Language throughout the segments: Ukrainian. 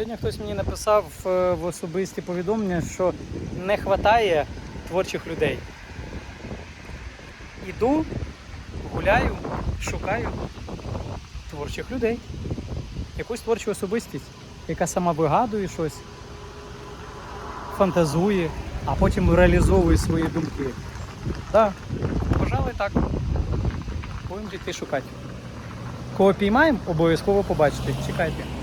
Сьогодні хтось мені написав е, в особисті повідомлення, що не вистачає творчих людей. Іду, гуляю, шукаю творчих людей. Якусь творчу особистість, яка сама вигадує щось, фантазує, а потім реалізовує свої думки. Так, пожалуй, так. Будемо йти шукати. Кого піймаємо, обов'язково побачите. Чекайте.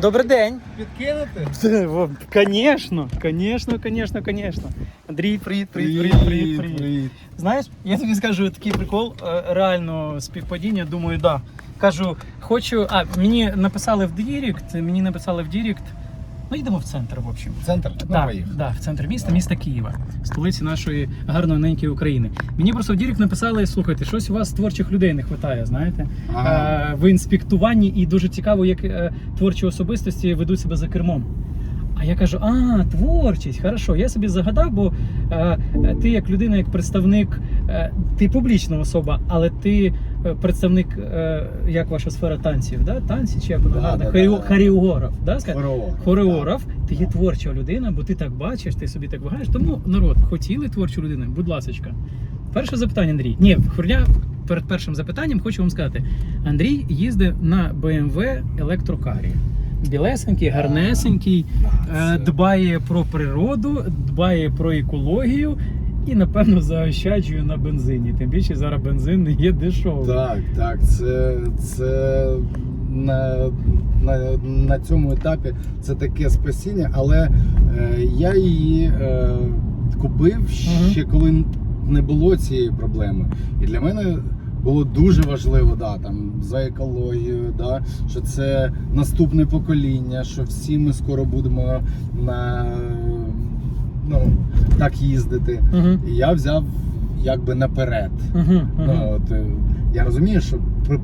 Добрий день. Підкинути? Конечно, конечно, конечно, конечно. Андрій, привіт, привіт, привіт, привіт, привіт. Знаєш, я тобі скажу такий прикол, е, реально співпадіння, думаю, да. Кажу, хочу. А, мені написали в Дірект, мені написали в Дірект. Ну, йдемо в центр, в общем. Центр? Ну, Так, поїхали. да, в центр міста, міста Києва, столиці нашої гарної ненької України. Мені просто в Дірект написали: слухайте, щось у вас творчих людей не вистачає, знаєте? Ага. Е, в інспектуванні, і дуже цікаво, як е, творчі особистості ведуть себе за кермом. А я кажу: а, творчість, хорошо. Я собі загадав, бо е, ти як людина, як представник, е, ти публічна особа, але ти представник, е, як ваша сфера танців, да? танці чи як Да, да, да, да. хореограф? Хореограф. Хореограф, ти є творча людина, бо ти так бачиш, ти собі так вагаєш. Тому народ, хотіли творчу людину? Будь ласочка. Перше запитання, Андрій. Ні, хурня перед першим запитанням хочу вам сказати: Андрій їздив на BMW електрокарі. Білесенький, гарнесенький, е, дбає про природу, дбає про екологію і, напевно, заощаджує на бензині. Тим більше зараз бензин не є дешевий. Так, так, це, це на, на, на цьому етапі це таке спасіння, але е, я її е, купив ще коли не було цієї проблеми. І для мене було дуже важливо, да, там, за екологію, да, що це наступне покоління, що всі ми скоро будемо на, ну, так їздити. Угу. І я взяв якби наперед. Угу, Ну, от, е, я розумію, що при-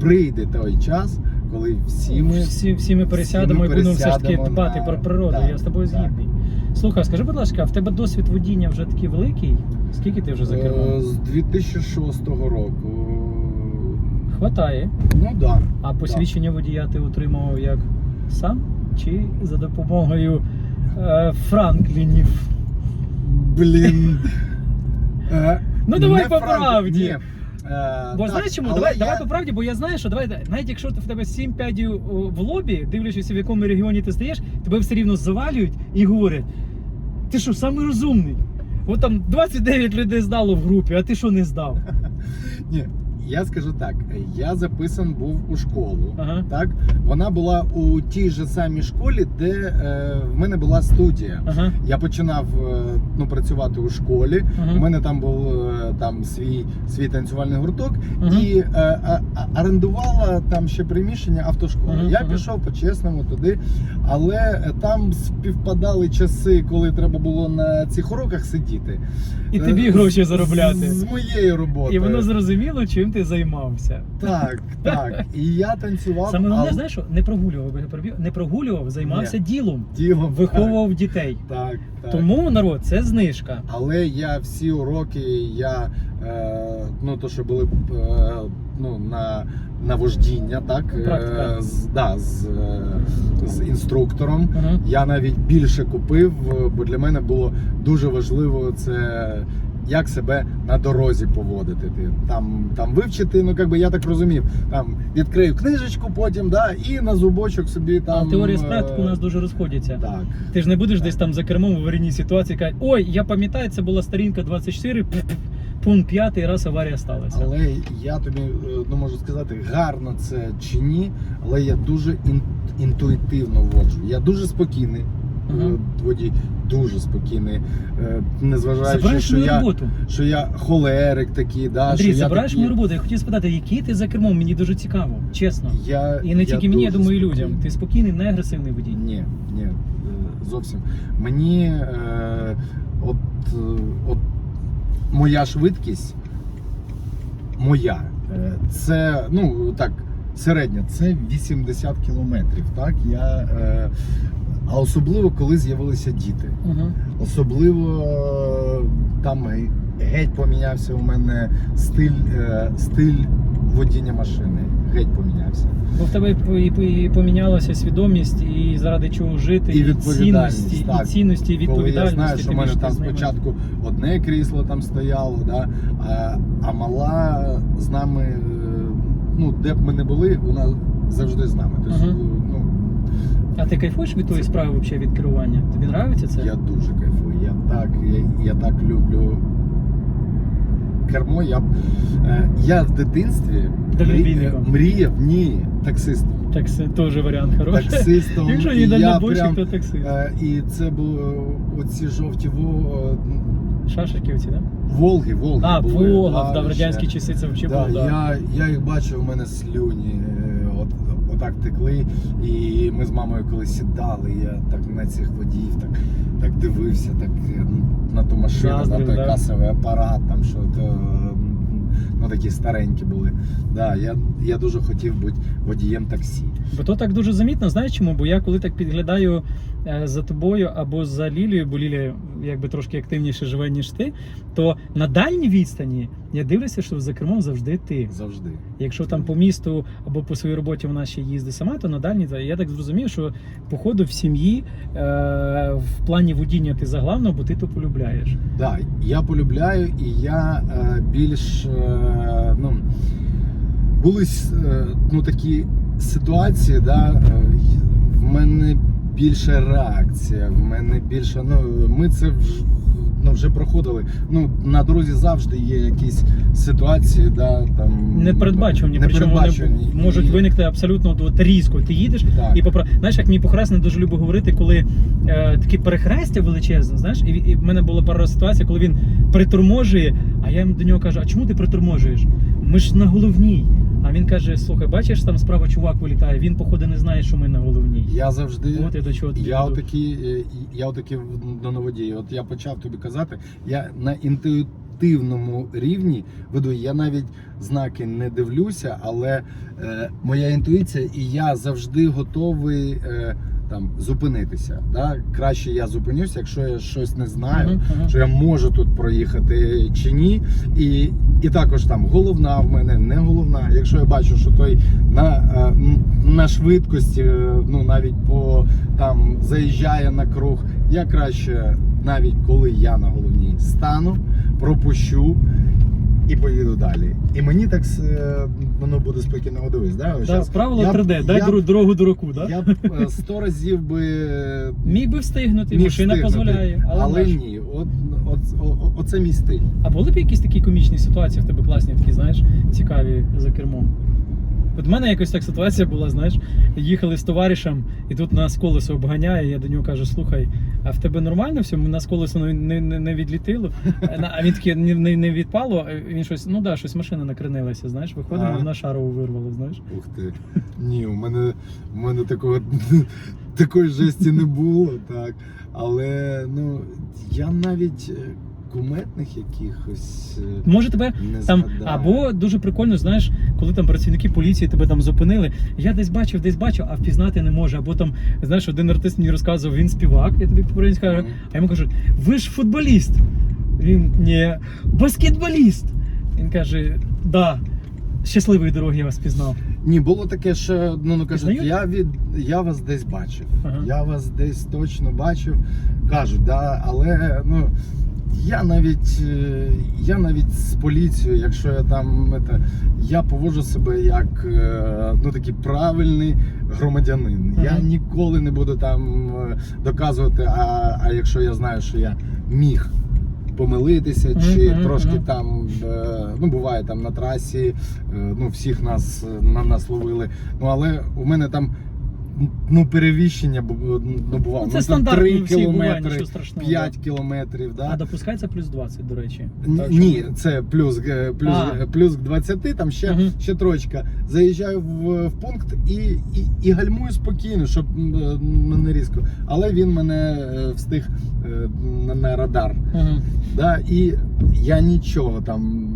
прийде той час, коли всі ми всі, всі ми пересядемо ми і будемо все ж таки дбати на- про природу. Так, я з тобою згідний. Слухай, скажи, будь ласка, в тебе досвід водіння вже такий великий? Скільки ти вже за е, кермом? з 2006 року. Хватає. Ну так. Да. А посвідчення водія ти отримав як сам? Чи за допомогою Франклінів? Блін. Е, Ну, давай по правді. Е, Бо знаєш чому? Давай, давай по правді, бо я знаю, що давай, навіть якщо в тебе сім п'ядів о, в лобі, дивлячись, в якому регіоні ти стаєш, тебе все рівно завалюють і говорять: ти що, самий розумний? От там 29 людей здало в групі, а ти що не здав? Ні, я скажу так: я записан був у школу. Ага. Так, вона була у тій же самій школі, де е, в мене була студія. Ага. Я починав е, ну, працювати у школі. Мгм. У мене там був е, там свій, свій танцювальний гурток Мгм. і е, а- орендувала там ще приміщення автошколи. Мгм, Я пішов по-чесному туди, але е, там співпадали часи, коли треба було на цих уроках сидіти. І Е, тобі гроші заробляти. З, з моєї роботи. І воно зрозуміло, чим ти займався. Так, так. І я танцював. Саме головне, але знаєш, що не прогулював, не прогулював, займався ділом, тілом виховував дітей. Так, так. Тому народ, це знижка. Але я всі уроки, я е, ну то, що були е, ну, на, на вождіння, так е, з, да, з, е, з інструктором. Ага. Я навіть більше купив, бо для мене було дуже важливо це. Як себе на дорозі поводити, ти там, там вивчити, ну якби я так розумів, там відкрию книжечку, потім да, і на зубочок собі там. А теорія з е, практикою у нас дуже розходяться. Так. Ти ж не будеш десь там за кермом в аварійній ситуації казати, ой, я пам'ятаю, це була сторінка 24, пф-пф, пункт 5 раз аварія сталася. Але я тобі е, ну, можу сказати, гарно це чи ні, але я дуже ін- інтуїтивно воджу. Я дуже спокійний. Водій дуже спокійний, е, незважаючи, що мою я, роботу. що я холерик такий, да, Андрій, що забираєш я мою роботу. Я хотів спитати, який ти за кермом? Мені дуже цікаво, чесно. Я, І не тільки мені, я думаю, і людям. Ти спокійний, не агресивний водій. Ні, ні, зовсім. Мені е, от, от моя швидкість, моя, е, це, ну так, середня, це 80 кілометрів. Так? Я, е, а особливо, коли з'явилися діти. Угу. Особливо е, там геть помінявся у мене стиль, е, стиль водіння машини. геть помінявся. Бо в тебе і, і, і помінялася свідомість, і заради чого жити, І відповідальність, цінності, так. і цінності, і Коли я знаю, що в мене там спочатку одне крісло там стояло, да, а, а мала з нами, е, ну де б ми не були, вона завжди з нами. Тобто, Ага. ну, А ти кайфуєш від тої справи взагалі від керування? Тобі подобається це? я дуже кайфую. Я так, я, я так люблю кермо. Я, е, я в дитинстві Дальнобійником. мріяв, ні, таксистом. Так це теж варіант хороший. Таксистом. Якщо не дальнобойщик, прям, то таксист. е, І це було оці жовті во- Шашиківці, да? Волги, Волги. А, були, Волга, да, в радянські часи це взагалі Да, було. Да. я, я їх бачив, у мене слюні е, отак текли. І ми з мамою коли сідали, я так на цих водіїв так, так дивився, так е, на ту машину, Заздрив, на той да? касовий апарат, там що то. Ну, такі старенькі були. Да, я, я дуже хотів бути водієм таксі. Бо то так дуже замітно, знаєш чому? Бо я коли так підглядаю е, за тобою або за Лілією, бо Лілія якби трошки активніше живе, ніж ти, то на дальній відстані я дивлюся, що за кермом завжди ти. Завжди. Якщо там по місту або по своїй роботі вона ще їздить сама, то на дальній я так зрозумів, що походу в сім'ї е, в плані водіння ти заглавно, бо ти то полюбляєш. Да, я полюбляю, і я е, більш е, ну, були е, ну, такі ситуації, да, е, в мене більше реакція, в мене більше. Ну, ми це вже, ну, вже проходили. Ну, на дорозі завжди є якісь ситуації, да, там, Непередбачувані, причому вони можуть І- виникти абсолютно от різко. Ти їдеш Так. і попра... Знаєш, як мій похресний дуже любить говорити, коли е, такі перехрестя величезне, знаєш, і, і в мене була пара ситуацій, коли він приторможує, а я йому до нього кажу: а чому ти приторможуєш? Ми ж на головній. А він каже: слухай, бачиш, там справа чувак вилітає, він, походу, не знає, що ми на головній. Я завжди. От я до чого Я веду. отакі, е, я отакі до новодії. От я почав тобі казати, я на інтуїтивному рівні веду. Я навіть знаки не дивлюся, але е, моя інтуїція, і я завжди готовий е, там зупинитися. Да? Краще я зупинюся, якщо я щось не знаю. Мгм, мгм. Що я можу тут проїхати чи ні, і, і також там головна в мене, не головна. Якщо я бачу, що той на, е, на швидкості, е, ну навіть по там заїжджає на круг, я краще, навіть коли я на головній стану, пропущу і поїду далі. І мені так е, воно буде спокійно дивись, да? Да, правило я 3D, дай я дорогу дураку, да? Я б е, сто разів би Міг би встигнути, міг машина встигнути, дозволяє, але, але ні. От, от, от, оце мій стиль. А були б якісь такі комічні ситуації в тебе класні, такі, знаєш, цікаві за кермом? От в мене якось так ситуація була, знаєш, їхали з товаришем, і тут нас колесо обганяє, я до нього кажу, слухай, а в тебе нормально все? Нас колесо не, не, не відлітило. А він такий не, не, не відпало, а він щось, ну да, щось машина накренилася, знаєш, виходимо, Ага. на шарову вирвало, знаєш. Ух ти. Ні, у мене, у мене такого, такої жесті не було, так. Але ну, я навіть е, куметних якихось е, Може тебе не там, згадаю. або дуже прикольно, знаєш, коли там працівники поліції тебе там зупинили. Я десь бачив, десь бачив, а впізнати не може. Або там, знаєш, один артист мені розказував, він співак, я тобі попередньо скажу, Мгм. а йому кажуть, ви ж футболіст. Він ні, баскетболіст. Він каже, да, щасливої дороги я вас пізнав. Ні, було таке, що ну, ну кажуть, Пізнають? я від я вас десь бачив. Ага. Я вас десь точно бачив. Кажуть, да, але ну. Я навіть е, я навіть з поліцією, якщо я там это, я поводжу себе як е, ну такий правильний громадянин. Я ніколи не буду там е, доказувати. А, а якщо я знаю, що я міг помилитися, Мгм, чи мгм, трошки там ну буває там на трасі, ну всіх нас на нас ловили. Ну але у мене там ну перевіщення бу- ну. Ну, це ну, там стандартно 3 у буває, кілометри, нічого 5 кілометрів. Да? А допускається плюс 20, до речі. Так Ні, це плюс, плюс, А. плюс к 20, там ще, Мгм. ще троечка. Заїжджаю в, в пункт і, і, і гальмую спокійно, щоб е, не різко. Але він мене е, встиг е, на, на радар. Мгм. Да, і я нічого там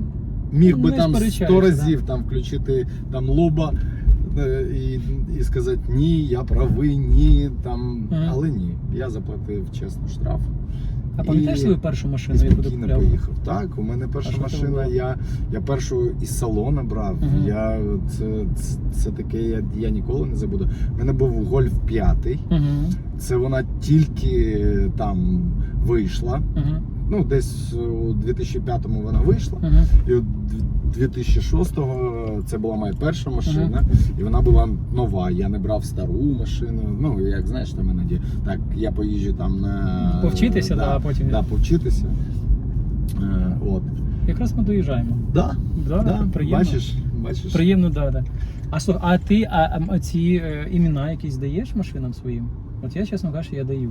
міг Ну, би там сто разів там включити там лоба і, і сказати ні, я правий, ні, там, Мгм. але ні. Я заплатив чесно штраф. А пам'ятаєш свою першу машину, яку ти купляв? поїхав. Так, у мене перша А машина. Я, я першу із салона брав. Мгм. Я це, це, це таке, я, я ніколи не забуду. У мене був гольф 5. Угу. Це вона тільки там вийшла. Угу. Ну, десь у 2005-му вона вийшла. Угу. І от 2006-го це була моя перша машина, і вона була нова. Я не брав стару машину. Ну, як знаєш, там іноді так, я поїжджу там на Повчитися, да, а потім- да, повчитися. Е, от. Якраз ми доїжджаємо. Да, Да, да, приємно. бачиш, бачиш. Приємно, да, да. А слух, а ти а, а ці е, імена якісь даєш машинам своїм? От я, чесно кажучи, я даю.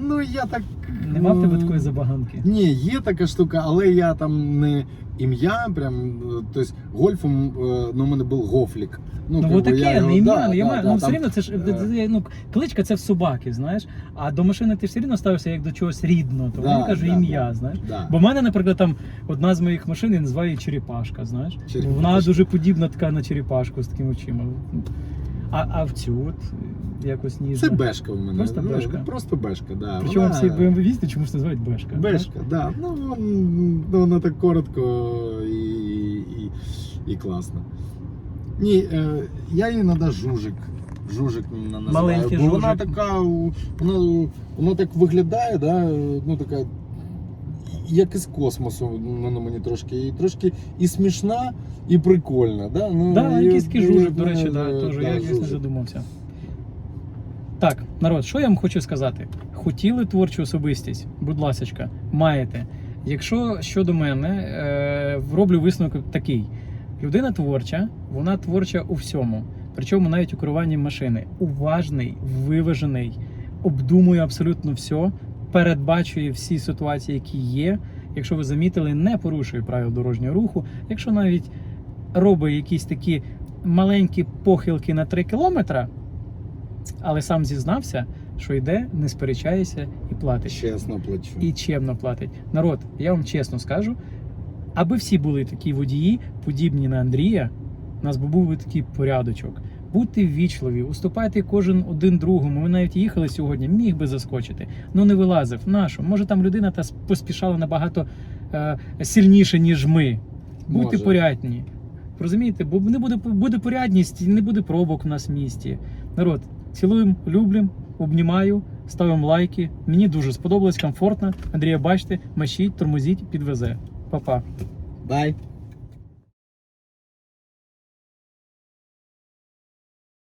Ну я так. Нема в тебе такої забаганки. Ні, є така штука, але я там не ім'я, прям, тобто гольфом, е, ну, у мене був гофлік. Ну, ну би, таке, я його- не ім'я, да, ну, я да, маю, да, ну все рівно це ж е, ну, кличка це в собаки, знаєш. А до машини ти все рівно ставишся як до чогось рідного, тому Да, я кажу да, ім'я, да. знаєш. да. Бо в мене, наприклад, там одна з моїх машин я називаю її черепашка, знаєш. Бо вона дуже подібна така на черепашку з такими очима. А, а в цю от якось ніжно. Це бешка в мене. Просто ну, бешка? Просто бешка, да. Причому Вона- всі BMW їздять, чомусь називають бешка. Бешка, да. Ну, вон- ну, воно так коротко і, і, і класно. Ні, е, я її надо жужик. Жужик на- називаю. Маленький бо вона така, вона, вона так виглядає, да, ну така. Як із космосу, вона мені трошки, і трошки і смішна, і прикольна. Да? Ну, Да, і- якийсь такий і- жужик, до речі, да, е, теж да, я якось не задумався. Народ, що я вам хочу сказати? Хотіли творчу особистість? Будь ласочка, маєте. Якщо щодо мене, е, роблю висновок такий: людина творча, вона творча у всьому. Причому навіть у керуванні машини. Уважний, виважений, обдумує абсолютно все, передбачує всі ситуації, які є. Якщо ви замітили, не порушує правил дорожнього руху. Якщо навіть робить якісь такі маленькі похилки на 3 кілометра, але сам зізнався, що йде, не сперечається і платить. Чесно плачу. І чемно платить. Народ, я вам чесно скажу, аби всі були такі водії, подібні на Андрія, у нас би був би такий порядочок. Будьте ввічливі, уступайте кожен один другому. Ми навіть їхали сьогодні, міг би заскочити. Ну не вилазив. Нашу. Може там людина та поспішала набагато е, сильніше, ніж ми. Будьте Може. порядні. Розумієте, бо не буде, буде порядність, не буде пробок в нас в місті. Народ, цілуємо, люблім, обнімаю, ставимо лайки. Мені дуже сподобалось, комфортно. Андрія, бачите, машіть, тормозіть, підвезе. Па-па. Бай.